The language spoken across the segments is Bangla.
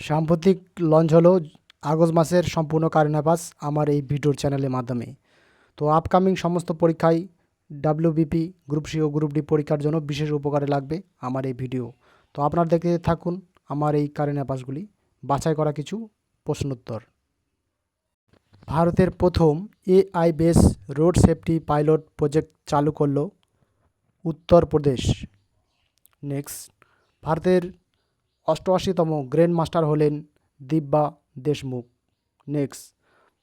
সাম্প্রতিক লঞ্চ হলো আগস্ট মাসের সম্পূর্ণ কারেন্ট আমার এই ভিডিওর চ্যানেলের মাধ্যমে। তো আপকামিং সমস্ত পরীক্ষায় ডাব্লিউবিপি গ্রুপ সি ও গ্রুপ ডি পরীক্ষার জন্য বিশেষ উপকারে লাগবে আমার এই ভিডিও। তো আপনারা দেখতে থাকুন আমার এই কারেন্ট বাছাই করা কিছু প্রশ্নোত্তর। ভারতের প্রথম AI base road safety pilot project চালু করল উত্তরপ্রদেশ। নেক্সট ভারতের অষ্টআশিতম গ্র্যান্ড মাস্টার হলেন দিব্যা দেশমুখ। নেক্সট।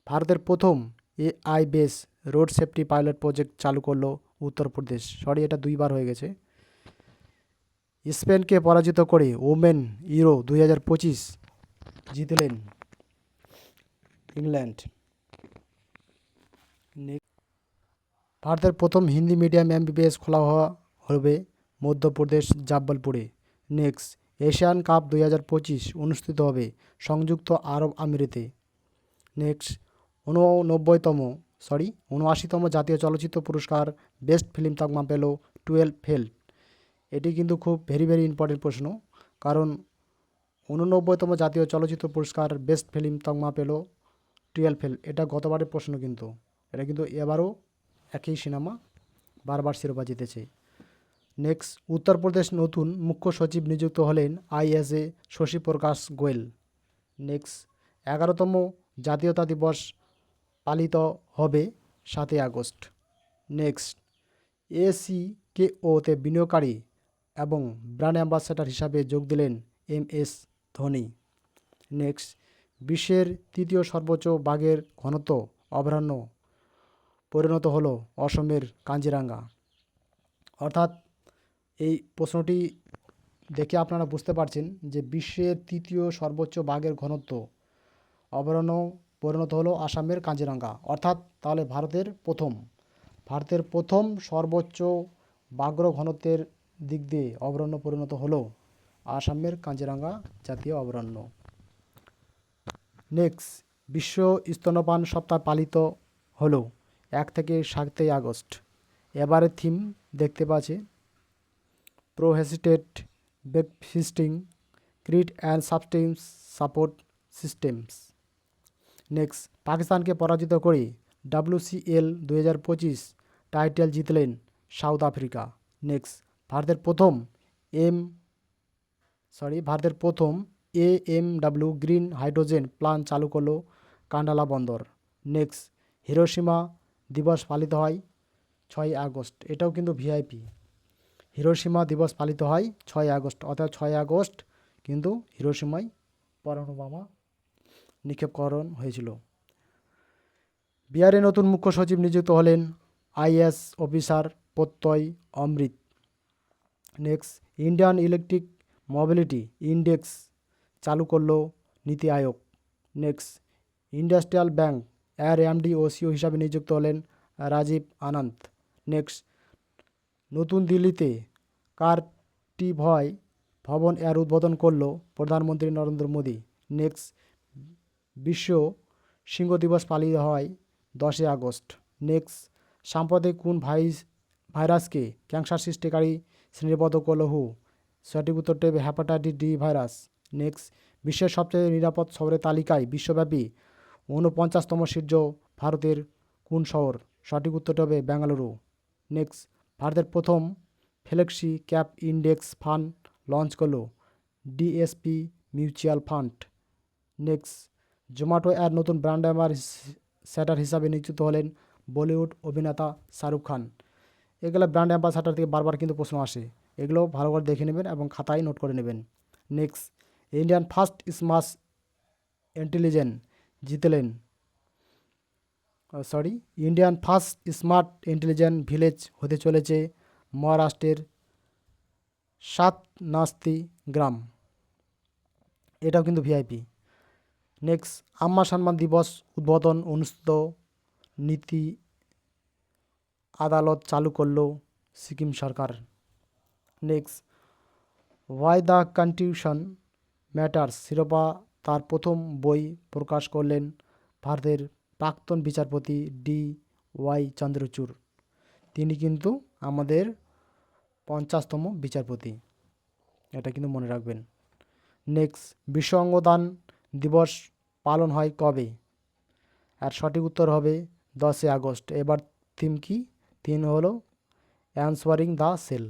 ভারতের প্রথম AI base road safety pilot project চালু করল উত্তরপ্রদেশ। সরি, এটা দুইবার হয়ে গেছে। স্পেনকে পরাজিত করে ওমেন ইউরো দুই হাজার পঁচিশ জিতলেন ইংল্যান্ড। ভারতের প্রথম হিন্দি মিডিয়াম এমবিবিএস খোলা হওয়া হবে মধ্যপ্রদেশ জাব্বলপুরে নেক্সট। এশিয়ান কাপ দুই হাজার পঁচিশ অনুষ্ঠিত হবে সংযুক্ত আরব আমিরাতে। নেক্সট ঊননব্বইতম সরি উনআশিতম জাতীয় চলচ্চিত্র পুরস্কার বেস্ট ফিল্ম তকমা পেল টুয়েলভ ফেল এটি কিন্তু খুব ভেরি ভেরি ইম্পর্টেন্ট প্রশ্ন, কারণ উননব্বইতম জাতীয় চলচ্চিত্র পুরস্কার বেস্ট ফিল্ম তকমা পেল টুয়েলভ ফেল এটা গতবারের প্রশ্ন কিন্তু। এটা কিন্তু এবারও একই সিনেমা বারবার শিরোপা জিতেছে। নেক্সট উত্তরপ্রদেশ নতুন মুখ্য সচিব নিযুক্ত হলেন আইএসএ শশী প্রকাশ গোয়েল। নেক্সট, এগারোতম জাতীয়তা দিবস পালিত হবে সাতই আগস্ট। নেক্সট এসি কে ওতে বিনিয়োগকারী এবং ব্র্যান্ড অ্যাম্বাসেডর হিসাবে যোগ দিলেন এম এস ধোনি। নেক্সট, বিশ্বের তৃতীয় সর্বোচ্চ বাঘের ঘনত্ব অভয়ারণ্য পরিণত হলো অসমের কাঞ্জিরাঙ্গা। অর্থাৎ এই প্রশ্নটি দেখে আপনারা বুঝতে পারছেন যে বিশ্বের তৃতীয় সর্বোচ্চ বাঘের ঘনত্ব অভয়ারণ্য পরিণত হলো আসামের কাঞ্জিরাঙ্গা অর্থাৎ তাহলে ভারতের প্রথম ভারতের প্রথম সর্বোচ্চ বাঘ্র ঘনত্বের দিক দিয়ে অভয়ারণ্য পরিণত হলো আসামের কাঞ্জিরাঙ্গা জাতীয় অভয়ারণ্য নেক্সট বিশ্ব স্তন্যপান সপ্তাহ পালিত হলো এক থেকে সাতই আগস্ট। এবারের থিম দেখতে পাচ্ছে। Prohesitated back feasting crit and substance support systems next পাকিস্তানকে পরাজিত করে ডাব্লিউসিএল দুই হাজার পঁচিশ টাইটেল জিতলেন সাউথ আফ্রিকা নেক্সট ভারতের প্রথম এম সরি ভারতের প্রথম A M W green hydrogen plant চালু করল কান্ডালা বন্দর নেক্সট হিরোসীমা দিবস পালিত হয় ছয় আগস্ট এটাও কিন্তু ভিআইপি হিরোসীমা দিবস পালিত হয় ছয় আগস্ট। অর্থাৎ ছয় আগস্ট কিন্তু হিরোসীমায় পরমাণু বোমা নিক্ষেপকরণ হয়েছিল। বিহারে নতুন মুখ্য সচিব নিযুক্ত হলেন IS officer Pratyay Amrit. Next, Indian electric mobility index চালু করল NITI Aayog. Next, industrial bank এর এমডি ও সিও হিসাবে নিযুক্ত হলেন রাজীব আনন্ত নেক্সট নতুন দিল্লিতে কারটি ভয় ভবন এর উদ্বোধন করল প্রধানমন্ত্রী নরেন্দ্র মোদী। নেক্সট, বিশ্ব সিংহ দিবস পালিত হয় দশই আগস্ট। নেক্সট সাম্প্রতিক কোন ভাইস, ভাইরাসকে ক্যান্সার সৃষ্টিকারী শ্রেণীবদ্ধ করল হু সঠিক উত্তরটি হবে হ্যাপাটাইটিস ডি ভাইরাস নেক্সট, বিশ্বের সবচেয়ে নিরাপদ শহরের তালিকায় বিশ্বব্যাপী ঊনপঞ্চাশতম শীর্ষ ভারতের কোন শহর? সঠিক উত্তরটি হবে বেঙ্গালুরু। নেক্সট ভারতের প্রথম flexi cap index fund launch করল DSP mutual fund. Next, Zomato এর নতুন ব্র্যান্ড অ্যাম্বাসেডার হিসাবে নিযুক্ত হলেন বলিউড অভিনেতা শাহরুখ খান। এগুলো ব্র্যান্ড অ্যাম্বাসাডার থেকে বারবার কিন্তু প্রশ্ন আসে। এগুলো ভালো করে দেখে নেবেন এবং খাতায় নোট করে নেবেন। Next, Indian first smart intelligent জিতলেন sorry Indian first smart intelligent village হতে চলেছে মহারাষ্ট্রের সাত নাস্তি গ্রাম। এটাও কিন্তু ভিআইপি নেক্সট আম্মা সম্মান দিবস উদ্বোধন অনুষ্ঠিত নীতি আদালত চালু করল সিকিম সরকার। Next why the constitution matters শিরোপা তার প্রথম বই প্রকাশ করলেন ভারতের প্রাক্তন বিচারপতি ডি ওয়াই চন্দ্রচূড়। তিনি কিন্তু আমাদের পঞ্চাশতম বিচারপতি। এটা কিন্তু মনে রাখবেন। নেক্সট বিশ্ব অঙ্গদান দিবস পালন হয় কবে? আর সঠিক উত্তর হবে দশই আগস্ট। এবার থিম কি? তিন হলো অ্যান্সারিং দ্য সেল।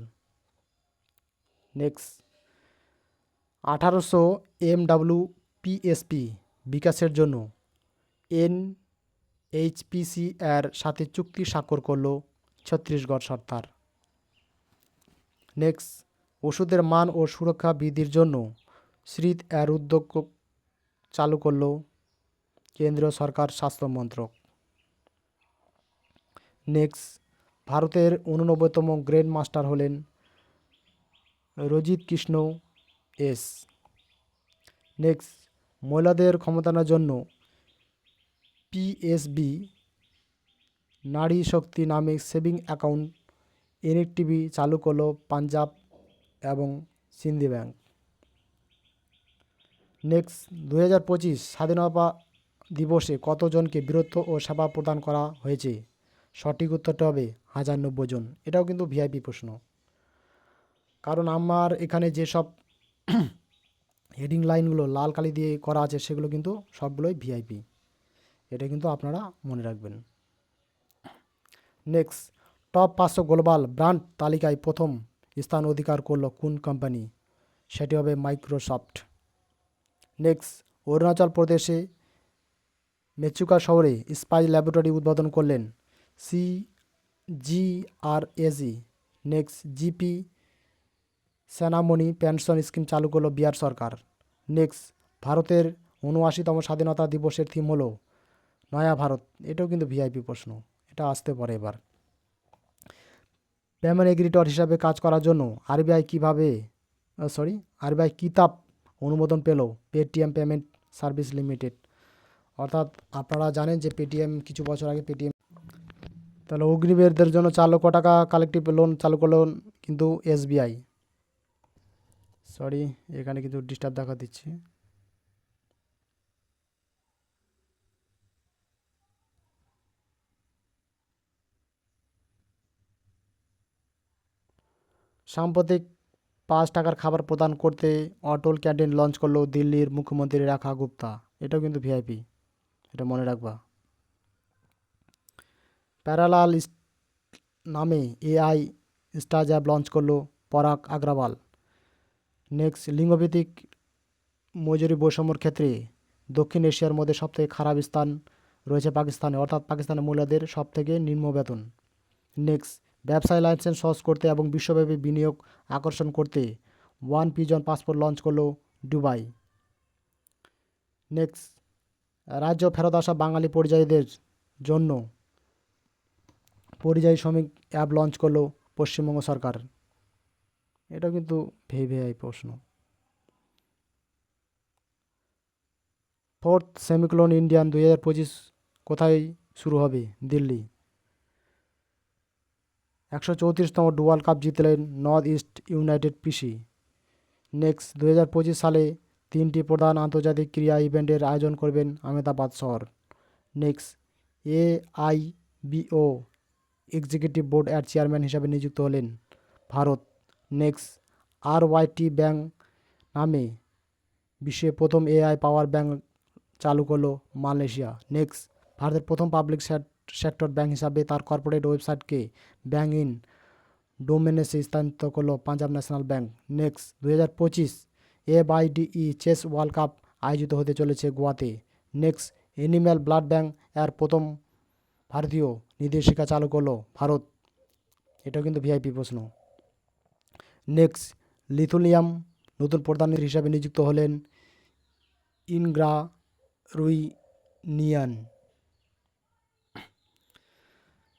নেক্সট, আঠারোশো এম ডাব্লিউ পিএসপি বিকাশের জন্য এন এইচপিসি এর সাথে চুক্তি স্বাক্ষর করল ছত্তিশগড় সরকার। নেক্সট, ওষুধের মান ও সুরক্ষা বৃদ্ধির জন্য শ্রীত এর উদ্যোগ চালু করল কেন্দ্রীয় সরকার স্বাস্থ্য মন্ত্রক। নেক্সট, ভারতের উননব্বইতম গ্র্যান্ড মাস্টার হলেন রজিত কৃষ্ণ এস। নেক্সট, মহিলাদের ক্ষমতায়নের জন্য পিএসবি নারী শক্তি নামে সেভিং অ্যাকাউন্ট, এনএকটিভি চালু করল পাঞ্জাব এবং সিন্ধি ব্যাংক। নেক্সট দু হাজার পঁচিশ স্বাধীনতা দিবসে কতজনকে বীরত্ব ও সেবা প্রদান করা হয়েছে? সঠিক উত্তরটা হবে হাজার নব্বই জন। এটাও কিন্তু ভিআইপি প্রশ্ন। কারণ আমার এখানে যেসব হেডিং লাইনগুলো লাল কালি দিয়ে করা আছে, সেগুলো কিন্তু সবগুলোই ভিআইপি। এটা কিন্তু আপনারা মনে রাখবেন। নেক্সট টপ পাঁচশো গ্লোবাল ব্র্যান্ড তালিকায় প্রথম স্থান অধিকার করল কোন কোম্পানি সেটি হবে মাইক্রোসফট নেক্সট অরুণাচল প্রদেশে মেচুকা শহরে স্পাইস ল্যাবরেটরি উদ্বোধন করলেন C জিআরএজি next GP Senamani pension scheme চালু করল বিহার সরকার। নেক্সট ভারতের উনআশিতম স্বাধীনতা দিবসের থিম হলো নয়া ভারত, এটাও কিন্তু ভিআইপি প্রশ্ন, এটা আসতে পারে এবার। পেমেন্ট এগ্রিটর হিসাবে কাজ করার জন্য আরবিআই কীভাবে সরি আরবিআই কিতাব অনুমোদন পেল পেটিএম পেমেন্ট সার্ভিস লিমিটেড অর্থাৎ আপনারা জানেন যে পেটিএম কিছু বছর আগে পেটিএম তাহলে অগ্নিবীরদের জন্য চার লক্ষ টাকা কালেকটিভ লোন চালু করল কিন্তু এসবিআই সরি এখানে কিন্তু ডিস্টার্ব দেখা দিচ্ছে। সাম্প্রতিক পাঁচ টাকার খাবার প্রদান করতে অটল ক্যান্টিন লঞ্চ করল দিল্লির মুখ্যমন্ত্রী রেখা গুপ্তা। এটাও কিন্তু ভিআইপি। এটা মনে রাখবা। প্যারালাল নামে এআই স্টাজ অ্যাপ লঞ্চ করল পরাগ আগ্রাওয়াল। নেক্সট, লিঙ্গভিত্তিক মজুরি বৈষম্যর ক্ষেত্রে দক্ষিণ এশিয়ার মধ্যে সবথেকে খারাপ স্থান রয়েছে পাকিস্তানে। অর্থাৎ পাকিস্তানের মহিলাদের সবথেকে নিম্ন বেতন। নেক্সট ব্যবসায় লাইসেন্স সহজ করতে এবং বিশ্বব্যাপী বিনিয়োগ আকর্ষণ করতে ওয়ান পিজন পাসপোর্ট লঞ্চ করল দুবাই। নেক্সট, রাজ্য ফেরত আসা বাঙালি পরিযায়ীদের জন্য পরিযায়ী শ্রমিক অ্যাপ লঞ্চ করল পশ্চিমবঙ্গ সরকার। এটা কিন্তু ভেভিআই প্রশ্ন। ফোর্থ, সেমিক্লোন ইন্ডিয়ান দুই হাজার পঁচিশ কোথায় শুরু হবে? দিল্লি। একশো চৌত্রিশতম ডুয়াল কাপ জিতলেন North East United PC. Next দু হাজার পঁচিশ সালে তিনটি প্রধান আন্তর্জাতিক ক্রীড়া ইভেন্টের আয়োজন করবেন আহমেদাবাদ শহর next A I BO executive board এর চেয়ারম্যান হিসাবে নিযুক্ত হলেন Bharat. Next R YT bank নামে বিশ্বে প্রথম এআই পাওয়ার ব্যাংক চালু করল মালয়েশিয়া। নেক্সট, ভারতের প্রথম পাবলিক সেক্টর ব্যাংক হিসাবে তার কর্পোরেট ওয়েবসাইটকে ব্যাংক ইন ডোমেনেসে স্থানান্তর করল পাঞ্জাব ন্যাশনাল ব্যাংক। নেক্সট দু হাজার পঁচিশ, এফআইডিই চেস ওয়ার্ল্ড কাপ আয়োজিত হতে চলেছে গোয়াতে। নেক্সট, এনিম্যাল ব্লাড ব্যাংক এর প্রথম ভারতীয় নির্দেশিকা চালু করল ভারত। এটাও কিন্তু ভিআইপি প্রশ্ন। নেক্সট, লিথুলিয়াম নতুন প্রধান হিসাবে নিযুক্ত হলেন ইনগ্রা রুইনিয়ান।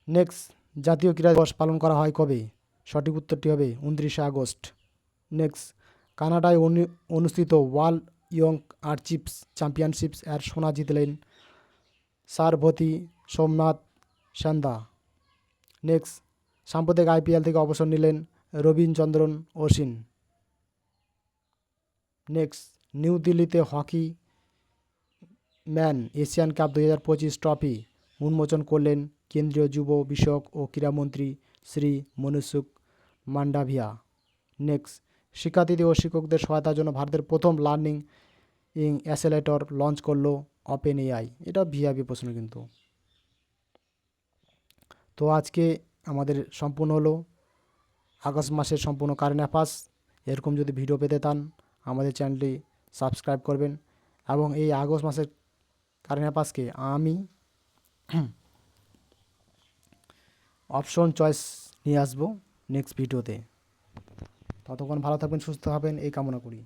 নেক্সট, জাতীয় ক্রীড়া দিবস পালন করা হয় কবে? সঠিক উত্তরটি হবে উনত্রিশে আগস্ট। নেক্সট, কানাডায় অনু- অনুষ্ঠিত ওয়ার্ল্ড ইয়ং আর্চিপস চ্যাম্পিয়নশিপস এর সোনা জিতলেন সারভতী সোমনাথ সান্দা নেক্সট, সাম্প্রতিক আইপিএল থেকে অবসর নিলেন রবীন্দ্রচন্দ্রন অশ্বিন। নেক্সট, নিউ দিল্লিতে হকি ম্যান এশিয়ান কাপ দু হাজার পঁচিশ ট্রফি উন্মোচন করলেন কেন্দ্রীয় যুব বিষয়ক ও ক্রীড়ামন্ত্রী শ্রী মনুসুক মান্ডাভিয়া। নেক্সট, শিক্ষার্থীদের ও শিক্ষকদের সহায়তার জন্য ভারতের প্রথম লার্নিং ইং অ্যাসেলেটর লঞ্চ করল ওপেন এআই এটা ভিআইপি প্রশ্ন কিন্তু। তো আজকে আমাদের সম্পূর্ণ হলো। আগস্ট মাসের সম্পূর্ণ কারেন্ট অ্যাফার্স এরকম যদি ভিডিও পেতে চান, আমাদের চ্যানেলটি সাবস্ক্রাইব করবেন। এবং এই আগস্ট মাসের কারেন্ট অ্যাফার্সকে আমি অপশন চয়েস নিয়ে আসব নেক্সট ভিডিওতে ততক্ষণ ভালো থাকবেন সুস্থ হবেন এই কামনা করি।